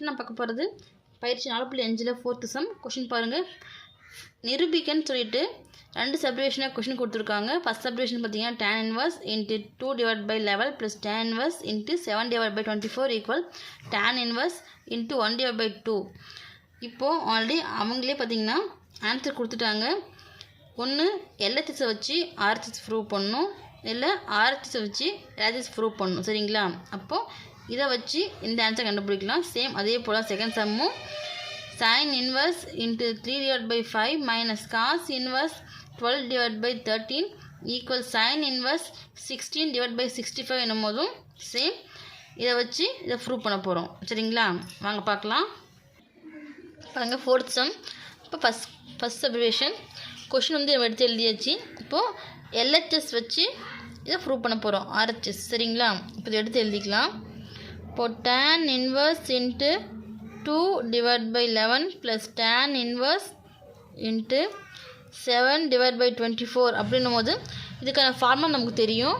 First நான் பார்க்க போகிறது பயிற்சி நாலு புள்ளி அஞ்சில் ஃபோர்த்து சம் கொஷின் பாருங்கள் நிரூபிக்கன்னு சொல்லிட்டு ரெண்டு சப்டிவிஷனாக கொஷின் கொடுத்துருக்காங்க. ஃபஸ்ட் சப்டிவிஷன் பார்த்தீங்கன்னா tan inverse into two divide by eleven plus tan inverse into seven divide by twenty four equal tan inverse into one divide by two இப்போது ஆல்ரெடி அவங்களே பார்த்தீங்கன்னா answer கொடுத்துட்டாங்க. ஒன்று எல்எச்எஸை வச்சு ஆர்ஹெச்எஸ் ப்ரூவ் பண்ணணும் இல்லை ஆர்ஹெச்எஸை வச்சு எல்எச்எஸ் ப்ரூவ் பண்ணணும் சரிங்களா? அப்போது இதை வச்சு இந்த ஆன்சர் கண்டுபிடிக்கலாம். சேம் அதே போல் second சம்மும் sine inverse into three divide by five minus cos inverse twelve divide by thirteen equal sine inverse sixteen divide by sixty five என்னும் போதும் சேம் இதை வச்சு இதை ப்ரூவ் பண்ண போகிறோம் சரிங்களா? வாங்க பார்க்கலாம். பாருங்க ஃபோர்த் சம் இப்போ ஃபஸ்ட் ஃபஸ்ட் சப்ரிவேஷன் கொஷின் வந்து நம்ம எடுத்து எழுதியாச்சு. இப்போது எல்ஹெச்எஸ் வச்சு இதை ப்ரூவ் பண்ண போகிறோம் ஆர்ஹெச்எஸ் சரிங்களா? இப்போ இதை எடுத்து எழுதிக்கலாம். இப்போ tan inverse into two divide by eleven plus tan inverse into seven divide by twenty four அப்படின்னும் போது இதுக்கான ஃபார்முலா நமக்கு தெரியும்.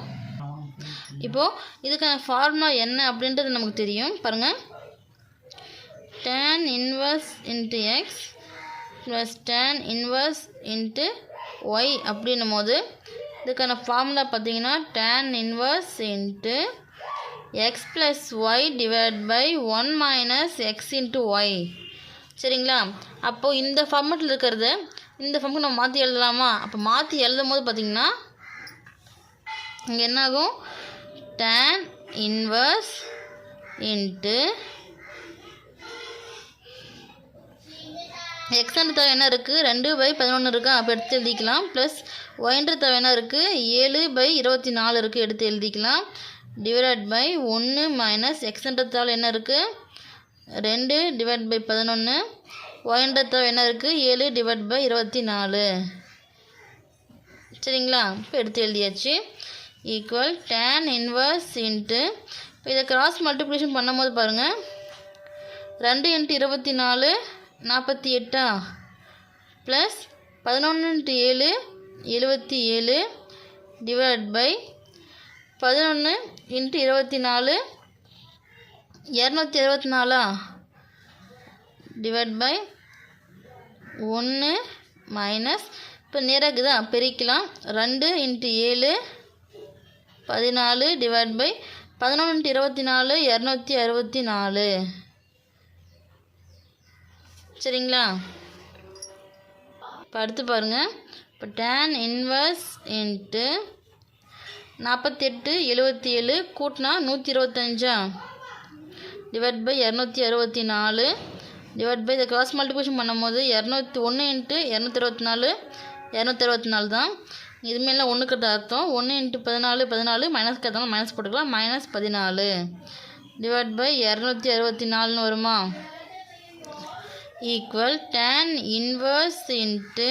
இப்போது இதுக்கான ஃபார்முலா என்ன அப்படின்றது நமக்கு தெரியும். பாருங்கள் tan inverse into x plus tan inverse into y அப்படின்னும் போது இதுக்கான ஃபார்முலா பார்த்தீங்கன்னா tan inverse into x plus y divide by one minus x into y சரிங்களா? அப்போது இந்த ஃபார்மெட்டில் இருக்கிறத இந்த ஃபார்முக்கு நம்ம மாற்றி எழுதலாமா? அப்போ மாற்றி எழுதும் போது பார்த்தீங்கன்னா இங்கே என்ன ஆகும் இன்வர்ஸ் இன்ட்டு எக்ஸ்ன்ற தேவை என்ன இருக்குது ரெண்டு பை பதினொன்று இருக்கா. அப்போ எடுத்து எழுதிக்கலாம். ப்ளஸ் ஒயின்ற தேவை என்ன இருக்குது ஏழு பை இருபத்தி நாலு இருக்குது எடுத்து எழுதிக்கலாம். டிவைட் பை ஒன்று மைனஸ் எக்ஸ்ன்ற தேவை என்ன இருக்குது ரெண்டு டிவைட் பை பதினொன்று ஒயின்ற தேவை என்ன இருக்குது ஏழு டிவைட் பை இருபத்தி நாலு சரிங்களா? இப்போ எடுத்து எழுதியாச்சு. ஈக்குவல் டேன் இன்வர்ஸ் இன்ட்டு இப்போ இதை கிராஸ் மல்டிப்ளிகேஷன் பண்ணும்போது பாருங்கள் ரெண்டு இன்ட்டு இருபத்தி நாலு நாற்பத்தி எட்டா? ப்ளஸ் பதினொன்று இன்ட்டு ஏழு எழுபத்தி ஏழு டிவைட் பை பதினொன்று இன்ட்டு இருபத்தி நாலு இரநூத்தி இருபத்தி நாலா டிவைட் பை ஒன்று மைனஸ் இப்போ நேராக தான் பிரிக்கலாம். ரெண்டு இன்ட்டு ஏழு பதினாலு டிவைட் பை பதினொன்று இருபத்தி நாலு இரநூத்தி அறுபத்தி நாலு சரிங்களா? இப்போ அடுத்து பாருங்கள் இப்போ டேன் இன்வர்ஸ் இன்ட்டு நாற்பத்தெட்டு எழுபத்தி ஏழு கூட்டினா நூற்றி இருபத்தஞ்சா டிவைட் பை இரநூத்தி அறுபத்தி நாலு டிவைட் பை இதை கிராஸ் மல்டிபிகேஷன் பண்ணும்போது இரநூத்தி ஒன்று இன்ட்டு இரநூத்தி இருபத்தி நாலு இரநூத்தி அறுபத்தி நாலு தான் இதுமாரிலாம் ஒன்றுக்கிட்ட அர்த்தம். ஒன்று இன்ட்டு பதினாலு பதினாலு மைனஸ் கத்தாலும் மைனஸ் போட்டுக்கலாம். மைனஸ் பதினாலு. டிவைட் பை இரநூத்தி அறுபத்தி நாலுன்னு வருமா? ஈக்குவல் டேன் இன்வர்ஸ் இன்ட்டு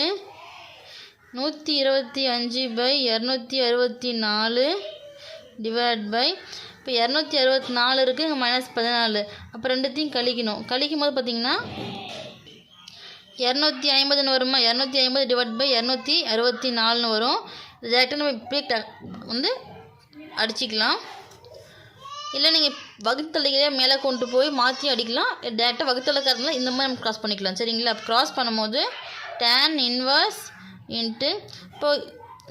நூற்றி இருபத்தி அஞ்சு பை இரநூத்தி அறுபத்தி நாலு டிவைட் பை இப்போ இரநூத்தி அறுபத்தி நாலு இருக்குது இங்கே மைனஸ் பதினாலு. அப்போ ரெண்டுத்தையும் கழிக்கணும். கழிக்கும் போது பார்த்தீங்கன்னா இரநூத்தி ஐம்பதுன்னு வருமா? இரநூத்தி ஐம்பது டிவைட் பை இரநூத்தி அறுபத்தி நாலுன்னு வரும். டேரெக்டாக நம்ம இப்படியே வந்து அடிச்சிக்கலாம். இல்லை நீங்கள் வகுத்தலையே மேலே கொண்டு போய் மாற்றி அடிக்கலாம். டேரெக்டாக வகுத்தலைக்காரங்கள இந்த மாதிரி நம்ம க்ராஸ் பண்ணிக்கலாம். சரிங்களா? க்ராஸ் பண்ணும்போது டேன் இன்வர்ஸ் இன்ட்டு இப்போ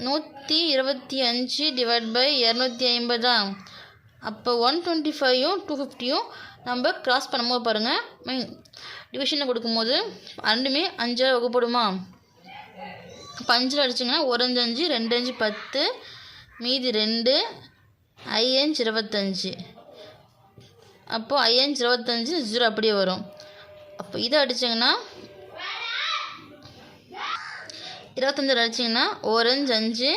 நூற்றி இருபத்தி அஞ்சு டிவைட் பை இரநூத்தி ஐம்பதா? அப்போ ஒன் டுவெண்ட்டி ஃபைவும் டூ ஃபிஃப்டியும் நம்ம க்ராஸ் பண்ணும்போது பாருங்கள் மீன் டிவிஷனில் கொடுக்கும்போது ரெண்டுமே அஞ்சாக வகுப்படுமா? இப்போ அஞ்சில் அடிச்சிங்கன்னா ஒரு அஞ்சு அஞ்சு ரெண்டு அஞ்சு பத்து மீதி ரெண்டு ஐயஞ்சு இருபத்தஞ்சி. அப்போது ஐயஞ்சு இருபத்தஞ்சி ஜீரோ அப்படியே வரும். அப்போ இதை அடிச்சிங்கன்னா இருபத்தஞ்சி அடிச்சிங்கன்னா ஓரஞ்சு அஞ்சு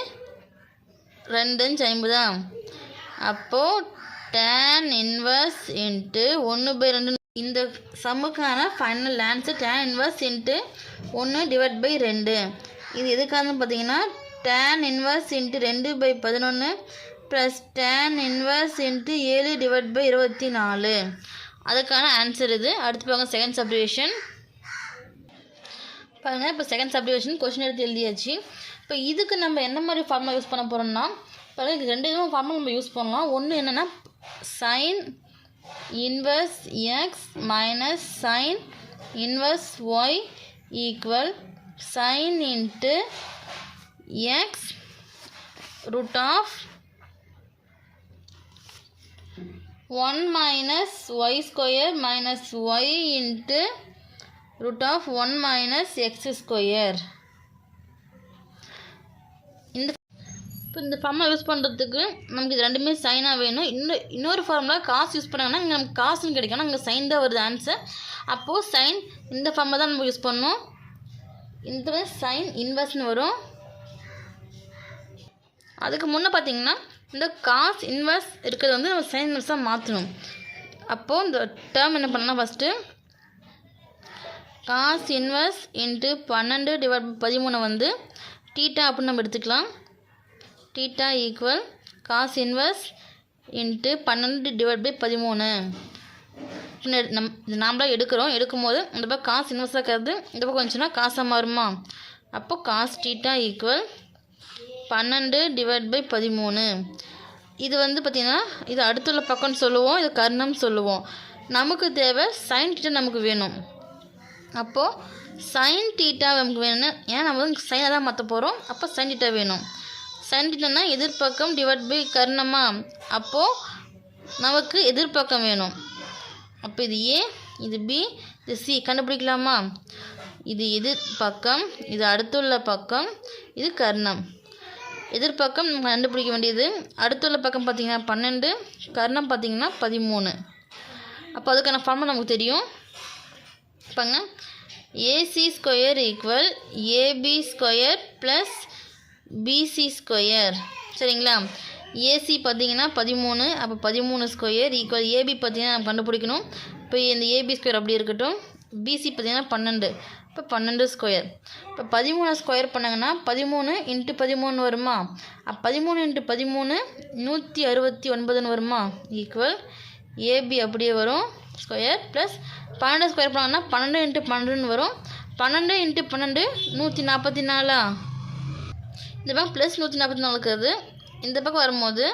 ரெண்டு அஞ்சு ஐம்பதா அப்போது டேன் இன்வர்ஸ் இன்ட்டு ஒன்று பை ரெண்டு. இந்த சம்முக்கான final answer tan inverse into ஒன்று டிவைட் பை ரெண்டு. இது எதுக்காகனு பார்த்தீங்கன்னா டேன் இன்வர்ஸ் இன்ட்டு ரெண்டு பை பதினொன்று ப்ளஸ் டேன் இன்வர்ஸ் இன்ட்டு ஏழு டிவைட் பை இருபத்தி நாலு. அதுக்கான ஆன்சர் இது. அடுத்து பாருங்க செகண்ட் சப்டிவிஷன் பாருங்கள் இப்போ செகண்ட் சப்டிவிஷன் கொஷின் எடுத்து எழுதியாச்சு. இப்போ இதுக்கு நம்ம என்ன மாதிரி ஃபார்முலா யூஸ் பண்ண போகிறோம்னா பாருங்கள் இதுக்கு ரெண்டு விதமாக ஃபார்முலா நம்ம யூஸ் பண்ணலாம். ஒன்று என்னென்னா sine inverse x minus sine inverse y equal sine into x root of one minus y square minus y into root of 1 minus x square இந்த இப்போ இந்த ஃபார்முலா யூஸ் பண்ணுறதுக்கு நமக்கு இது ரெண்டுமே சைனாக வேணும். இன்னும் இன்னொரு ஃபார்முலா காசு யூஸ் பண்ணாங்கன்னா இங்கே நமக்கு காசுன்னு கிடைக்கும் இங்கே சைன் தான் வருது ஆன்சர் அப்போது சைன் இந்த ஃபார்மை தான் நம்ம யூஸ் பண்ணணும். இந்த சைன் இன்வெர்ஸ்னு வரும். அதுக்கு முன்னே பார்த்தீங்கன்னா இந்த காஸ் இன்வெர்ஸ் இருக்கிறது வந்து நம்ம சைன் இன்வெர்ஸாக மாற்றணும் அப்போது இந்த டேர்ம் என்ன பண்ணலாம் ஃபஸ்ட்டு காஸ் இன்வெர்ஸ் இன்ட்டு பன்னெண்டு டிவைட் பதிமூணு வந்து டீட்டா அப்படின்னு நம்ம எடுத்துக்கலாம். Theta equal cos inverse into பன்னெண்டு டிவைட் பை பதிமூணு. நம் இது நாமளாக எடுக்கிறோம். எடுக்கும்போது இந்த பக்கம் காசு இன்வெஸ்ட் இருக்கிறது. இந்த பக்கம் வந்துச்சுன்னா காசாக மாறுமா? அப்போ காஸ் டீட்டா ஈக்குவல் பன்னெண்டு டிவைட் பை பதிமூணு. இது வந்து பார்த்திங்கன்னா இது அடுத்துள்ள பக்கம்னு சொல்லுவோம். இது கர்ணம்னு சொல்லுவோம். நமக்கு தேவை சைன் டீட்டா நமக்கு வேணும். அப்போது சைன் டீட்டா நமக்கு வேணும்னா ஏன்னா நம்ம வந்து சைனை தான் மாற்ற போகிறோம் அப்போ சைன் டீட்டா வேணும். சைன் டீட்டானா எதிர்ப்பக்கம் டிவைட் பை கர்ணமா? அப்போது நமக்கு எதிர்ப்பக்கம் வேணும். அப்போ இது ஏ இது பி இது சி கண்டுபிடிக்கலாமா? இது எதிர் பக்கம் இது அடுத்துள்ள பக்கம் இது கர்ணம். எதிர்ப்பக்கம் நம்ம கண்டுபிடிக்க வேண்டியது அடுத்துள்ள பக்கம் பார்த்திங்கன்னா பன்னெண்டு கர்ணம் பார்த்திங்கன்னா பதிமூணு. அப்போ அதுக்கான ஃபார்முலா நமக்கு தெரியும். பாங்க AC square equal AB square plus BC square சரிங்களா? ஏசி பார்த்தீங்கன்னா பதிமூணு அப்போ பதிமூணு ஸ்கொயர் ஈக்குவல் ஏபி பார்த்தீங்கன்னா நம்ம கண்டுபிடிக்கணும். இப்போ இந்த ஏபி ஸ்கொயர் அப்படி இருக்கட்டும். பிசி பார்த்தீங்கன்னா பன்னெண்டு. இப்போ பன்னெண்டு ஸ்கொயர் இப்போ பதிமூணு ஸ்கொயர் பண்ணாங்கன்னா பதிமூணு இன்ட்டு பதிமூணு வருமா? அப்போ பதிமூணு இன்ட்டு பதிமூணு நூற்றி அறுபத்தி ஒன்பதுன்னு வருமா? ஈக்குவல் ஏபி அப்படியே வரும். ஸ்கொயர் ப்ளஸ் பன்னெண்டு ஸ்கொயர் பண்ணாங்கன்னா பன்னெண்டு இன்ட்டு பன்னெண்டுன்னு வரும். பன்னெண்டு இன்ட்டு பன்னெண்டு நூற்றி நாற்பத்தி நாலா இந்த பக்கம் ப்ளஸ் நூற்றி நாற்பத்தி நாலு இருக்கிறது இந்த பக்கம் வரும்போது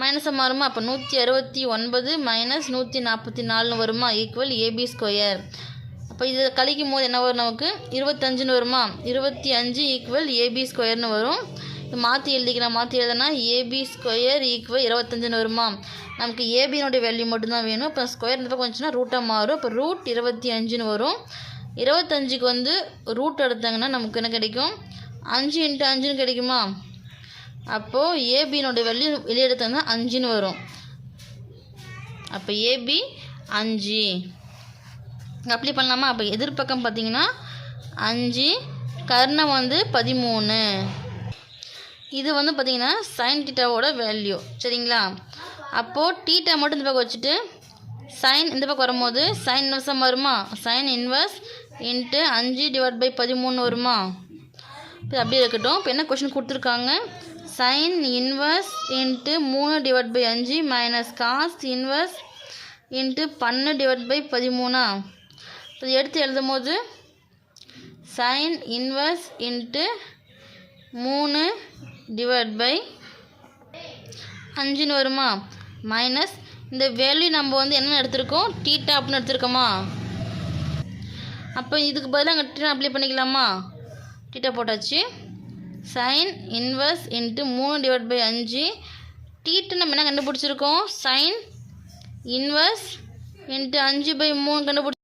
மைனஸாக மாறுமா? அப்போ நூற்றி அறுபத்தி ஒன்பது மைனஸ் நூற்றி நாற்பத்தி நாலுன்னு வருமா? ஈக்குவல் ஏபி ஸ்கொயர் அப்போ இதை கழிக்கும் போது என்ன வரும் நமக்கு? இருபத்தஞ்சுன்னு வருமா? இருபத்தி அஞ்சு ஈக்குவல் ஏபி ஸ்கொயர்னு வரும். மாற்றி எழுதிக்கலாம் மாற்றி எழுதுனா ஏபி ஸ்கொயர் ஈக்குவல் இருபத்தஞ்சுன்னு வருமா நமக்கு ஏபியினுடைய வேல்யூ மட்டும்தான் வேணும். இப்போ ஸ்கொயர் இந்த பக்கம் வந்துச்சுன்னா ரூட்டாக மாறும். இப்போ ரூட் இருபத்தி அஞ்சுன்னு வரும். இருபத்தஞ்சுக்கு வந்து ரூட் எடுத்தாங்கன்னா நமக்கு என்ன கிடைக்கும்? அஞ்சு இன்ட்டு அஞ்சுன்னு கிடைக்குமா? அப்போது ஏபியினுடைய வேல்யூ வெளியே எடுத்தாங்கன்னா அஞ்சுன்னு வரும். அப்போ ஏபி அஞ்சு. அப்ளை பண்ணலாமா? அப்போ எதிர்பக்கம் பார்த்தீங்கன்னா அஞ்சு கர்ணம் வந்து பதிமூணு. இது வந்து பார்த்தீங்கன்னா சைன் டீட்டாவோட வேல்யூ சரிங்களா? அப்போது டீட்டா மட்டும் இந்த பக்கம் வச்சுட்டு சைன் இந்த பக்கம் வரும்போது சைன் இன்வெர்ஸாக வருமா சைன் இன்வெர்ஸ் இன்ட்டு அஞ்சு டிவைட் பை பதிமூணு வருமா? இப்போ அப்படியே இருக்கட்டும். இப்போ என்ன கொஷின் கொடுத்துருக்காங்க? சைன் இன்வெர்ஸ் இன்ட்டு மூணு டிவைட் பை அஞ்சு மைனஸ் காஸ் இன்வெர்ஸ் இன்ட்டு பன்னு டிவைட் பை பதிமூணா? இப்போ எடுத்து எழுதும் போது சைன் இன்வெர்ஸ் இன்ட்டு மூணு டிவைட் பை அஞ்சுன்னு வருமா? மைனஸ் இந்த வேல்யூ நம்ம வந்து என்ன எடுத்திருக்கோம்? டீட்டா அப்படின்னு எடுத்திருக்கோமா? அப்போ இதுக்கு பதிலாக அங்கே டீட்டா அப்ளை பண்ணிக்கலாமா? டீட்டா போட்டாச்சு. சைன் இன்வெர்ஸ் இன்ட்டு மூணு டிவைட் பை அஞ்சு. டீட்டு நம்ம என்ன கண்டுபிடிச்சிருக்கோம்? சைன் இன்வெர்ஸ் இன்ட்டு அஞ்சு பை மூணு கண்டுபிடிச்சி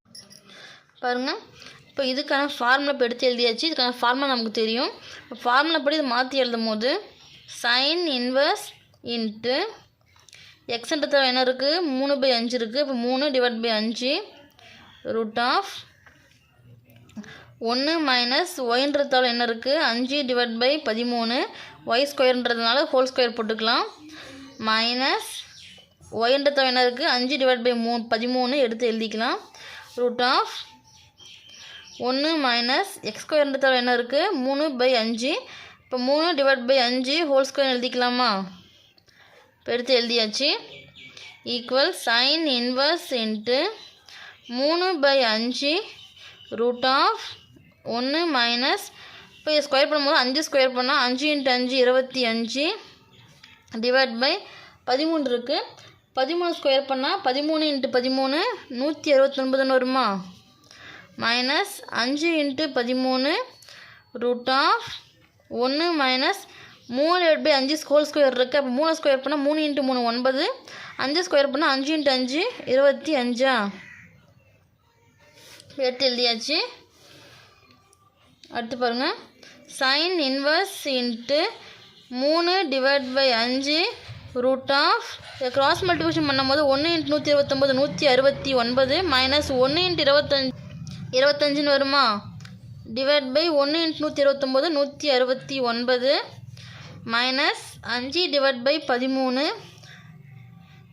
பாருங்கள் இப்போ இதுக்கான ஃபார்முலா இப்போ எடுத்து எழுதியாச்சு. இதுக்கான ஃபார்முலா நமக்கு தெரியும். இப்போ ஃபார்முலா படி இதை மாற்றி எழுதும் போது சைன் இன்வர்ஸ் இன்ட்டு எக்ஸ்ன்றத என்ன இருக்குது மூணு பை அஞ்சு இருக்குது இப்போ மூணு டிவைட் பை அஞ்சு ரூட் ஆஃப் ஒன்று மைனஸ் ஒயின்றதால் என்ன இருக்குது அஞ்சு டிவைட் பை பதிமூணு. ஒய் ஸ்கொயர்ன்றதுனால ஹோல் ஸ்கொயர் போட்டுக்கலாம். மைனஸ் ஒய்ன்றதால என்ன இருக்குது அஞ்சு டிவைட் பை மூ பதிமூணு எடுத்து எழுதிக்கலாம். ரூட் ஆஃப் ஒன்று மைனஸ் எக்ஸ்கொயர்ன்றதால் என்ன இருக்குது மூணு பை அஞ்சு. இப்போ மூணு டிவைட் பை அஞ்சு ஹோல் ஸ்கொயர் எழுதிக்கலாமா? இப்போ எடுத்து எழுதியாச்சு. ஈக்குவல் சைன் இன்வர்ஸ் இன்ட்டு மூணு பை அஞ்சு ரூட் ஆஃப் ஒன்று மைனஸ் இப்போ ஸ்கொயர் பண்ணும்போது அஞ்சு ஸ்கொயர் பண்ணால் அஞ்சு இன்ட்டு அஞ்சு இருபத்தி அஞ்சு டிவைட் பை பதிமூணு இருக்குது பதிமூணு ஸ்கொயர் பண்ணால் பதிமூணு இன்ட்டு பதிமூணு நூற்றி அறுபத்தொன்பதுன்னு வருமா? மைனஸ் அஞ்சு இன்ட்டு பதிமூணு ரூட் ஆஃப் ஒன்று மைனஸ் மூணு டிவைட் பை அஞ்சு ஸ்கோல் ஸ்கொயர் இருக்குது அப்போ மூணு ஸ்கொயர் பண்ணால் மூணு இன்ட்டு மூணு ஒன்பது. அஞ்சு ஸ்கொயர் பண்ணால் அஞ்சு இன்ட்டு அஞ்சு இருபத்தி அஞ்சா எட்டு எழுதியாச்சு. அடுத்து பாருங்கள் சைன் இன்வர்ஸ் இன்ட்டு மூணு டிவைட் பை அஞ்சு ரூட் ஆஃப் கிராஸ் மல்டிபிகேஷன் பண்ணும்போது ஒன்று இன்ட்டு நூற்றி இருபத்தொம்போது நூற்றி அறுபத்தி ஒன்பது மைனஸ் ஒன்று இன்ட்டு இருபத்தஞ்சு. இருபத்தஞ்சுன்னு வருமா? டிவைட் பை ஒன்று இன்ட் நூற்றி இருபத்தொம்போது நூற்றி அறுபத்தி ஒன்பது மைனஸ் அஞ்சு டிவைட் பை பதிமூணு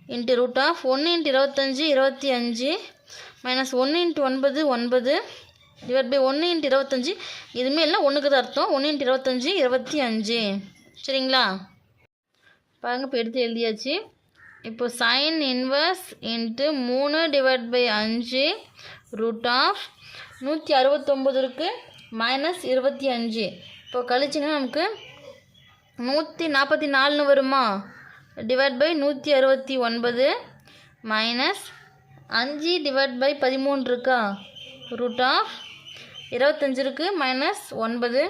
இன்ட்டு ரூட் ஆஃப் ஒன்று இன்ட்டு இருபத்தஞ்சி இருபத்தி அஞ்சு மைனஸ் ஒன்று இன்ட்டு ஒன்பது ஒன்பது டிவைட் பை ஒன்று இன்ட்டு இருபத்தஞ்சி. இதுவுமே இல்லை ஒன்றுக்கு தான் அர்த்தம். ஒன்று இன்ட்டு இருபத்தஞ்சி இருபத்தி அஞ்சு. சரிங்களா? பாருங்க இப்போ எடுத்து எழுதியாச்சு. இப்போ சைன் இன்வர்ஸ் இன்ட்டு மூணு டிவைட் பை அஞ்சு ரூட் ஆஃப் நூற்றி அறுபத்தொம்பது இருக்குது மைனஸ் இருபத்தி அஞ்சு. இப்போ கழிச்சிங்கன்னா நமக்கு நூற்றி நாற்பத்தி நாலுன்னு வருமா? டிவைட் பை நூற்றி அறுபத்தி ஒன்பது மைனஸ் அஞ்சு டிவைட் பை பதிமூணு இருக்கா? ரூட் ஆஃப் இருபத்தஞ்சு இருக்குது மைனஸ் ஒன்பது.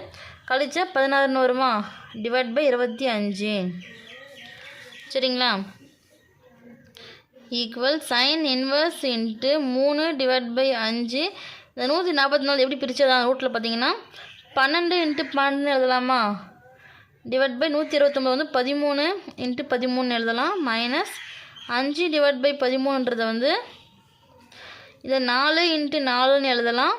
கழிச்சா பதினாறுன்னு வருமா? டிவைட் பை இருபத்தி அஞ்சு. சரிங்களா? ஈக்குவல் சைன் இன்வர்ஸ் இன்ட்டு மூணு டிவைட் பை அஞ்சு. இந்த நூற்றி நாற்பத்தி நாலு எப்படி பிரிச்சதான் ரூட்டில் பார்த்தீங்கன்னா பன்னெண்டு இன்ட்டு பன்னெண்டு எழுதலாமா? டிவைட் பை நூற்றி இருபத்தொம்பது வந்து பதிமூணு இன்ட்டு பதிமூணு எழுதலாம். மைனஸ் அஞ்சு டிவைட் பை பதிமூணுன்றதை வந்து இதை நாலு இன்ட்டு நாலுன்னு எழுதலாம்.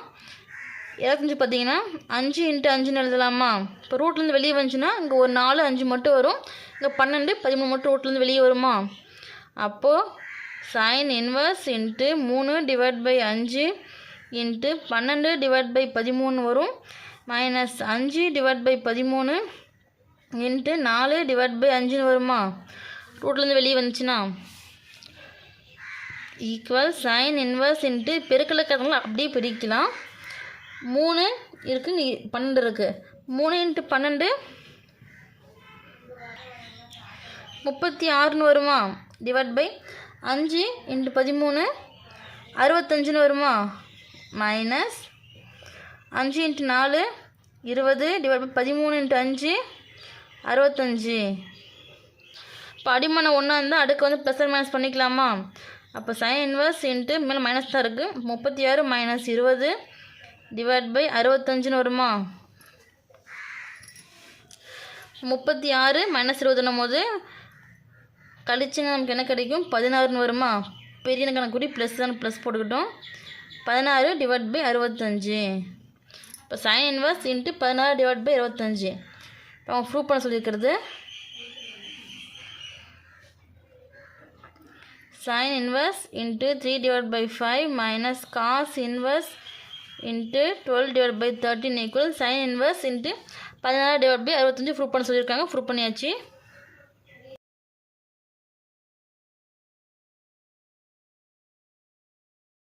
இருபத்தஞ்சி பார்த்தீங்கன்னா அஞ்சு இன்ட்டு அஞ்சுன்னு எழுதலாமா? இப்போ ரூட்லேருந்து வெளியே வந்துச்சுன்னா இங்கே ஒரு நாலு அஞ்சு மட்டும் வரும். இங்கே பன்னெண்டு பதிமூணு மட்டும் ரூட்லேருந்து வெளியே வருமா? அப்போது சைன் இன்வர்ஸ் இன்ட்டு மூணு டிவைட் பை அஞ்சு இன்ட்டு பன்னெண்டு டிவைட் பை பதிமூணு வரும். மைனஸ் அஞ்சு டிவைட் பை பதிமூணு இன்ட்டு நாலு டிவைட் பை அஞ்சுன்னு வருமா? ரூட்லேருந்து வெளியே வந்துச்சுன்னா? ஈக்குவல் சைன் இன்வர்ஸ் இன்ட்டு பெருக்கலக்கிறதுனால அப்படியே பிரிக்கலாம். மூணு இருக்குது நீ பன்னெண்டு இருக்குது மூணு இன்ட்டு பன்னெண்டு முப்பத்தி ஆறுன்னு வருமா? டிவைட் பை அஞ்சு இன்ட்டு பதிமூணு அறுபத்தஞ்சுன்னு வருமா? மைனஸ் அஞ்சு இன்ட்டு நாலு இருபது டிவைட் பை பதிமூணு இன்ட்டு அஞ்சு அறுபத்தஞ்சு. இப்போ அடிமனை ஒன்றா இருந்தால் அடுக்கு வந்து ப்ளஸ் மைனஸ் பண்ணிக்கலாமா? அப்போ சைன் இன்வர்ஸ் இன்ட்டு மேலே மைனஸ் தான் இருக்குது முப்பத்தி ஆறு மைனஸ் இருபது டிவைட் பை அறுபத்தஞ்சுன்னு வருமா? முப்பத்தி ஆறு மைனஸ் இருபதுன்னும் போது கழிச்சுங்க நமக்கு என்ன கிடைக்கும்? பதினாறுன்னு வருமா? பெரிய கணக்கு கூடி ப்ளஸ் தான் ப்ளஸ் போட்டுக்கிட்டோம். பதினாறு டிவைட் பை அறுபத்தஞ்சு. இப்போ சைன் இன்வர்ஸ் இன்ட்டு பதினாறு டிவைட் பை இருபத்தஞ்சி இப்போ அவங்க ப்ரூவ் பண்ண சொல்லியிருக்கிறது. Sine inverse into three divide by five minus cos inverse into twelve divide by thirteen equal sine inverse into பதினாறு டிவைட் பை அறுபத்தஞ்சு ப்ரூவ் பண்ண சொல்லியிருக்காங்க. ப்ரூவ் பண்ணியாச்சு.